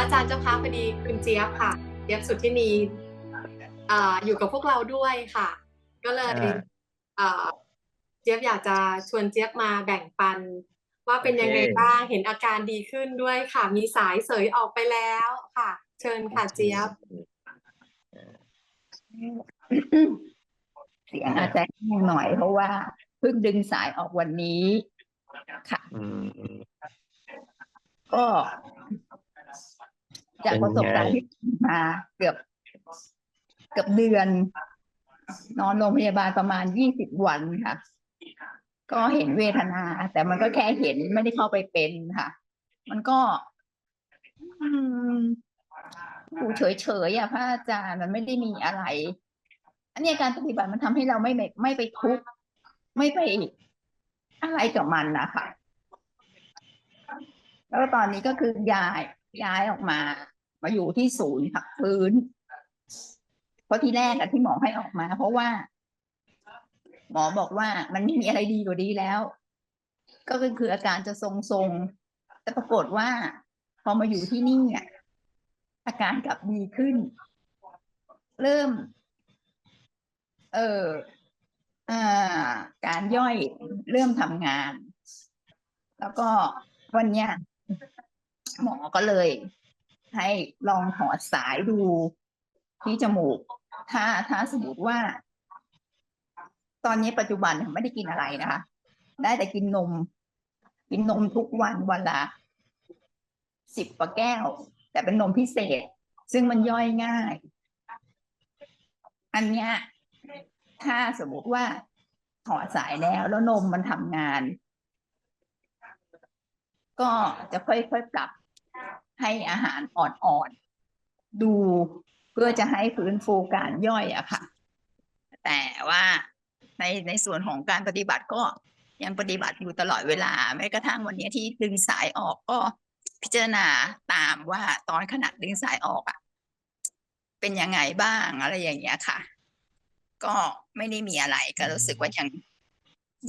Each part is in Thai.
ระอาจารย์เจ้าคะพอดีคุณเจี๊ยบค่ะ เจี๊ยบสุทธินีอ่าอยู่กับพวกเราด้วยค่ะ ก็เลยอ่าอ่าเจี๊ยบอยากจะชวนเจี๊ยบมาแบ่งปัน ว่าเป็นยังไงโอเคบ้างเห็นอาการดีขึ้นด้วยค่ะ มีสายเสยออกไปแล้วค่ะ เชิญค่ะเจี๊ยบเสียงอาจจะแห้งหน่อยเพราะว่าเพิ่งดึงสายออกวันนี้ค่ะอืมอืมก็ จากประสบการณ์ที่มาเกือบเกือบเดือน นอนโรงพยาบาลประมาณยี่สิบวันค่ะ ก็เห็นเวทนา แต่มันก็แค่เห็นไม่ได้เข้าไปเป็นค่ะ มันก็อยู่เฉยๆอะพระอาจารย์มันไม่ได้มีอะไร อันนี้การปฏิบัติมันทำให้เราไม่ไม่ไม่ไปทุกข์ไม่ไปอะไรกับมันนะคะแล้วตอนนี้ก็คือย้ายย้ายออกมา มาอยู่ที่ศูนย์พักฟื้น เพราะที่แรกอะที่หมอให้ออกมา เพราะว่า หมอบอกว่ามันไม่มีอะไรดีกว่านี้แล้ว ก็คืออาการจะทรงๆแต่ปรากฏว่า พอมาอยู่ที่นี่อะอาการกลับดีขึ้น เริ่ม เอ่ออ่าการย่อยเริ่มทำงาน แล้วก็วันเนี้ยหมอก็เลย ให้ลองถอดสายดู ที่จมูก ถ้าถ้าสมมติว่า ตอนนี้ปัจจุบันไม่ได้กินอะไรนะคะ ได้แต่กินนม กินนมทุกวันวันละสิบกว่าแก้ว แต่เป็นนมพิเศษ ซึ่งมันย่อยง่าย อันเนี้ยถ้าสมมติว่าถอดสายแล้วแล้วนมมันทำงาน ก็จะค่อยๆปรับ ให้อาหารอ่อนๆ ดูเพื่อจะให้ฟื้นฟูการย่อยอะค่ะ แต่ว่าในในส่วนของการปฏิบัติก็ยังปฏิบัติอยู่ตลอดเวลาแม้กระทั่งวันนี้ที่ดึงสายออกก็พิจารณาตามว่าตอนขณะดึงสายออกอะเป็นยังไงบ้างอะไรอย่างเงี้ยค่ะ ก็ไม่ได้มีอะไรก็รู้สึกว่ายัง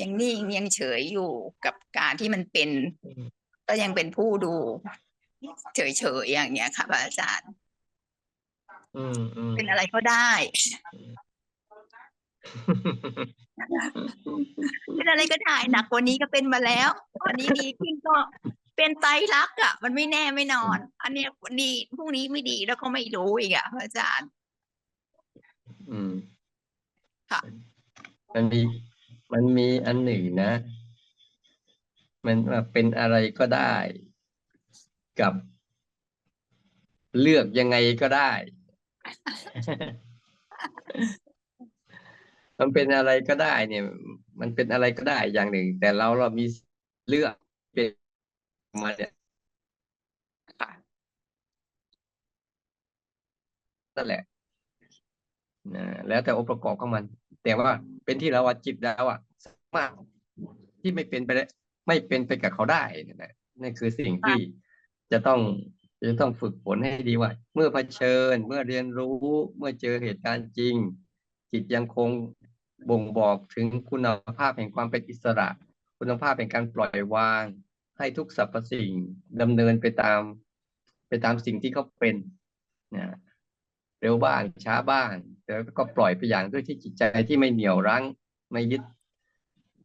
ยังนิ่งยังเฉยอยู่กับการที่มันเป็น ก็ยังเป็นผู้ดู เฉยๆอย่างเงี้ยค่ะพระอาจารย์ อืมอืมเป็นอะไรก็ได้ เป็นอะไรก็ได้หนักกว่านี้ก็เป็นมาแล้ววันนี้ดีขึ้นก็เป็นไตรลักษณ์อะ มันไม่แน่ไม่นอน อันเนี้ยวันนี้พรุ่งนี้ไม่ดีแล้วก็ไม่รู้อีกอะพระอาจารย์ อืม ค่ะ มันมีมันมีอันหนึ่งนะ มันว่าเป็นอะไรก็ได้ กับเลือกยังไงก็ได้ มันเป็นอะไรก็ได้ เนี่ย มันเป็นอะไรก็ได้อย่างหนึ่ง แต่เราเรามีเลือกเป็นมาเนี่ยค่ะนั่นแหละนะแล้วแต่องค์ประกอบของมัน แต่ว่าเป็นที่เราว่าจิตเราอะสามารถที่ไม่เป็นไปได้ไม่เป็นไปกับเขาได้นั่นแหละนั่นคือสิ่งที่ จะต้องจะต้องฝึกฝนให้ดีว่า เมื่อเผชิญเมื่อเรียนรู้เมื่อเจอเหตุการณ์จริง จิตยังคงบ่งบอกถึงคุณภาพแห่งความเป็นอิสระ คุณภาพแห่งการปล่อยวาง ให้ทุกสรรพสิ่งดำเนินไปตาม ไปตามสิ่งที่เขาเป็นนะเร็วบ้างช้าบ้างแต่ก็ปล่อยไปอย่างด้วยที่จิตใจที่ไม่เหนี่ยวรั้ง ไม่ยึด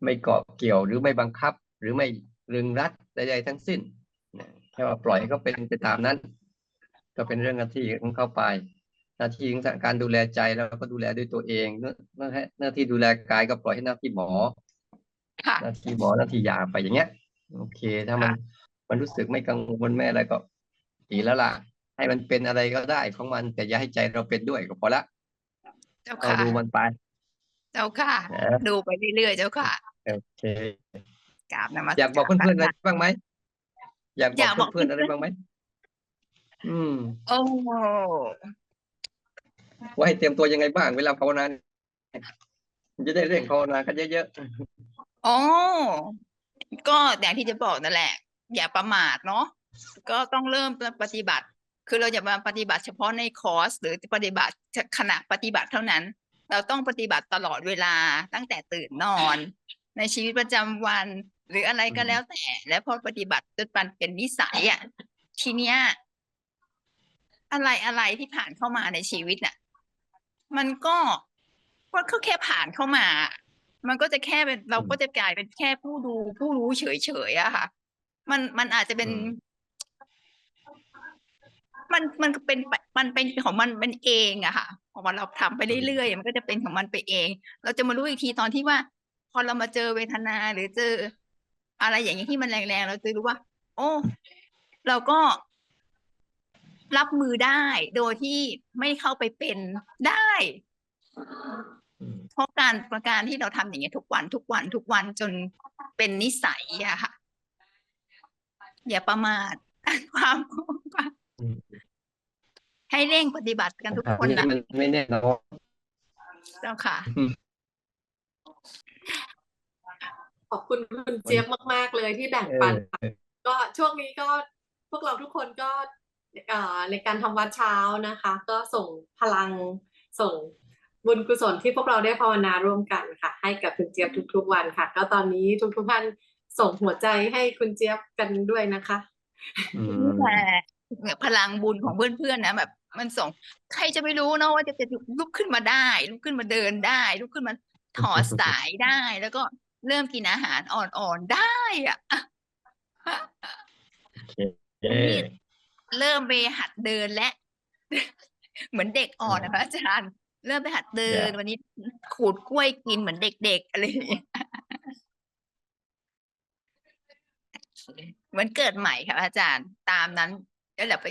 ไม่เกาะเกี่ยวหรือไม่บังคับ หรือไม่รึงรัดใดๆทั้งสิ้น นะแค่ว่าปล่อยให้เขาเป็นไปตามนั้น ก็เป็นเรื่องหน้าที่ของเขาไป หน้าที่ของการดูแลใจแล้วก็ดูแลด้วยตัวเองเนื้อหน้าที่ดูแลกายก็ปล่อยให้หน้าที่หมอค่ะหน้าที่หมอหน้าที่ยาไปอย่างเงี้ย โอเค ถ้ามันมันรู้สึกไม่กังวลไม่อะไรก็ดีแล้วล่ะ ให้มันเป็นอะไรก็ได้ของมัน แต่อย่าให้ใจเราเป็นด้วยก็พอละเจ้าเราค่ะดูมันไป เจ้าค่ะนะดูไปเรื่อยๆเจ้าค่ะโอเคกราบนมัสอยากบอกรเพื่อนๆอะไรพระาจารย์บ้างไหม อยากอยากบบออกกเพื่อนๆเพื่อะอนๆไรบ้างไหมอืม โอ้ว่าให้เตรียมตัวยังไงบ้างเวลาภาวนาเนี่ยมันจะได้เร่งภาวนากันเยอะโอ้ก็อย่างที่จะบอกนั่นแหละ อย่าประมาทเนาะก็ต้องเริ่มปฏิบัติ คือเราจะมาปฏิบัติเฉพาะในคอร์ส หรือปฏิบัติขณะปฏิบัติเท่านั้น เราต้องปฏิบัติตลอดเวลาตั้งแต่ตื่นนอน ในชีวิตประจำวัน หรืออะไรก็แล้วแต่ แล้วพอปฏิบัติจนมันเป็นนิสัยอะทีเนี้ยอะไรอะไรที่ผ่านเข้ามาในชีวิตน่ะ มันก็ก็ก็แค่ผ่านเข้ามา มันก็จะแค่เป็นเราก็จะกลายเป็นแค่ผู้ดูผู้รู้เฉยๆอะค่ะ มันมันอาจจะเป็นอืมมันมันก็เป็นไปมันเป็นของมันเป็นเองอะค่ะพอเราทำไปเรื่อยๆมันก็จะเป็นของมันไปเอง เราจะมารู้อีกทีตอนที่ว่า พอเรามาเจอเวทนาหรือเจอ อะไรอย่างนี้ที่มันแรงๆเราจะรู้ว่า โอ้ เราก็รับมือได้โดยที่ไม่เข้าไปเป็นได้อืมเพราะการประการที่เราทำอย่างเงี้ยทุกวันทุกวันทุกวันจนเป็นนิสัยอะค่ะ อย่าประมาทความอืมให้เร่งปฏิบัติกันทุกคนอันะมันไม่แน่นอนเจ้าค่ะ ขอบคุณคุณเจี๊ยบมาก ๆ เลยที่แบ่งเอปันอก็ช่วงนี้ก็พวกเราทุกคนก็เอ่อในการทำวัดเช้านะคะ ก็ส่งพลังส่งบุญกุศลที่พวกเราได้ภาวนาร่วมกันค่ะ ให้กับคุณเจี๊ยบทุก ๆ วันค่ะ ก็ตอนนี้ทุกๆท่านส่งหัวใจให้คุณเจี๊ยบกันด้วยนะคะอืมนี่แหละเนี่ยพลังบุญของเพื่อนๆนะแบบ มันส่งใครจะไม่รู้เนาะว่าจะจะลุกขึ้นมาได้ลุกขึ้นมาเดินได้ลุกขึ้นมาถอดสายได้แล้วก็ เริ่มกินอาหารอ่อนๆได้อะเย้เริ่มไปหัดเดินและ เหมือนเด็กอ่อนนะคะอาจารย์เริ่มไปหัดเดิน วันนี้ขูดกล้วยกินเหมือนเด็กๆอะไรอย่างเงี้ยเหมือนเกิดใหม่ค่ะอาจารย์ตามนั้นแล้วเดี๋ยวไป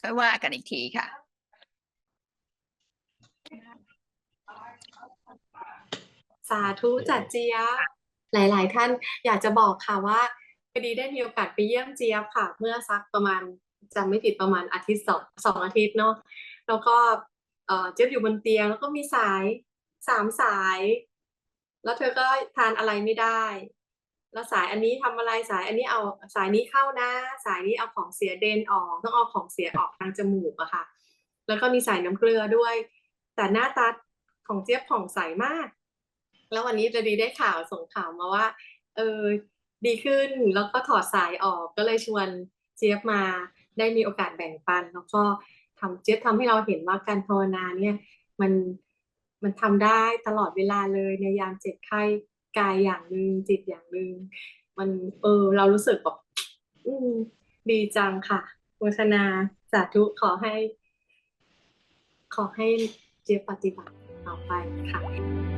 ค่อยว่ากันอีกทีค่ะ สาธุจัดเจี๊ยบหลาย ๆ ท่านอยากจะบอกค่ะว่าพอดีได้มีโอกาสไปเยี่ยมเจี๊ยบค่ะ เมื่อสักประมาณจำไม่ผิดประมาณอาทิตย์สองสองอาทิตย์เนาะแล้วก็เอ่อเจี๊ยบอยู่บนเตียง แล้วก็มีสายสามสาย แล้วเธอก็ทานอะไรไม่ได้แล้วสายอันนี้ทำอะไรสายอันนี้เอาสายนี้เข้านะ สายนี้เอาของเสียเดนออกต้องเอาของเสียออกทางจมูกอะค่ะ แล้วก็มีสายน้ำเกลือด้วย แต่หน้าตาของเจี๊ยบผ่องใสมาก แล้ววันนี้จะดีได้ข่าวส่งข่าวมาว่า เออดีขึ้นแล้วก็ถอดสายออกก็เลยชวนเจี๊ยบมาได้มีโอกาสแบ่งปัน แล้วก็ทำเจี๊ยบทำให้เราเห็นว่าการภาวนาเนี่ยมันมันทำได้ตลอดเวลาเลยในยามเจ็บไข้กายอย่างหนึ่งจิตอย่างหนึ่งมันเออ เรารู้สึกแบบอืมดีจังค่ะโมทนาสาธุขอให้ ขอให้เจี๊ยบปฏิบัติต่อไปค่ะ